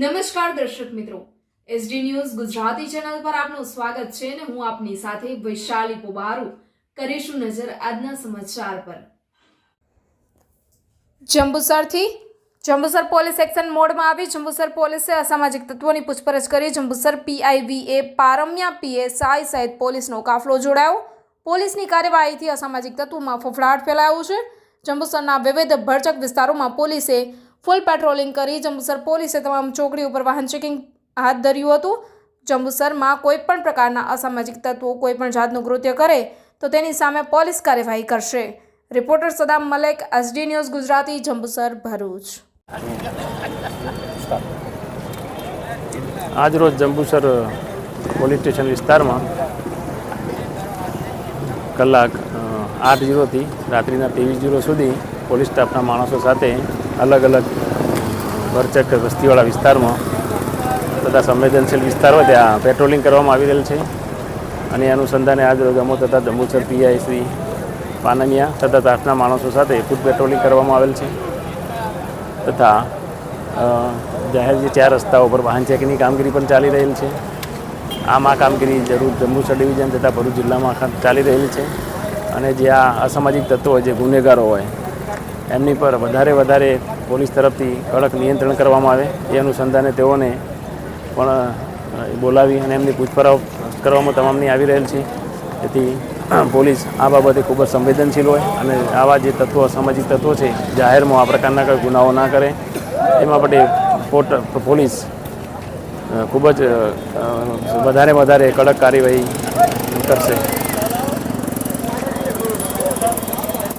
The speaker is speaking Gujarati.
નમસ્કાર દર્શક મિત્રો. એસડી ન્યૂઝ ગુજરાતી ચેનલ પર આપનું સ્વાગત છે અને હું આપની સાથે વૈશાલી પોબારુ કરીશું નજર આજના સમાચાર પર. જંબુસરથી જંબુસર પોલીસ એક્શન મોડમાં આવી. જંબુસર પોલીસે અસામાજિક તત્વોની પૂછપરછ કરી. જંબુસર પીઆઈવીએ પારમ્યા પીએસઆઈ સહિત પોલીસનો કાફલો જોડાયો. પોલીસની કાર્યવાહીથી અસામાજિક તત્વોમાં ફફડાટ ફેલાયો છે. જંબુસરના વિવિધ ભરચક વિસ્તારોમાં પોલીસે ફૂલ પેટ્રોલિંગ કરી જંબુસર પોલીસે તમામ ચોકડી ઉપર વાહન ચેકિંગ હાથ ધર્યું હતું. જંબુસરમાં કોઈ પણ પ્રકારના અસામાજિક તત્વો કોઈપણ જાતનું કૃત્ય કરે તો તેની સામે પોલીસ કાર્યવાહી કરશે. Reporter Sadam Malek, SD news Gujarati, Jambusar Bharuch. આજરોજ જંબુસર પોલીસ સ્ટેશન વિસ્તારમાં કલાક આઠ જીરોથી રાત્રિના ત્રેવીસ જીરો સુધી પોલીસ સ્ટાફના માણસો સાથે અલગ અલગ ભરચક વસ્તીવાળા વિસ્તારમાં, તથા સંવેદનશીલ વિસ્તારો ત્યાં પેટ્રોલિંગ કરવામાં આવી રહેલ છે. અને અનુસંધાને આજરોજ અમો તથા જંબુસર પીઆઈ શ્રી પાનમિયા તથા તાસના માણસો સાથે ફૂડ પેટ્રોલિંગ કરવામાં આવેલ છે. તથા જાહેર જે ચાર રસ્તાઓ પર વાહન ચેકની કામગીરી પણ ચાલી રહેલ છે. આમ આ કામગીરી જરૂર જંબુસર ડિવિઝન તથા ભરૂચ જિલ્લામાં ચાલી રહેલી છે. અને જે આ અસામાજિક તત્વો જે ગુનેગારો હોય એમની પર વધારે વધારે પોલીસ તરફથી કડક નિયંત્રણ કરવામાં આવે. એ અનુસંધાને તેઓને પણ બોલાવી અને એમની પૂછપરછ કરવામાં તમામની આવી રહેલ છે. તેથી પોલીસ આ બાબતે ખૂબ જ સંવેદનશીલ હોય અને આવા જે તત્વો, અસામાજિક તત્વો છે, જાહેરમાં આ પ્રકારના કોઈ ગુનાઓ ના કરે. એમાં માટે પોલીસ ખૂબ જ વધારે વધારે કડક કાર્યવાહી કરશે.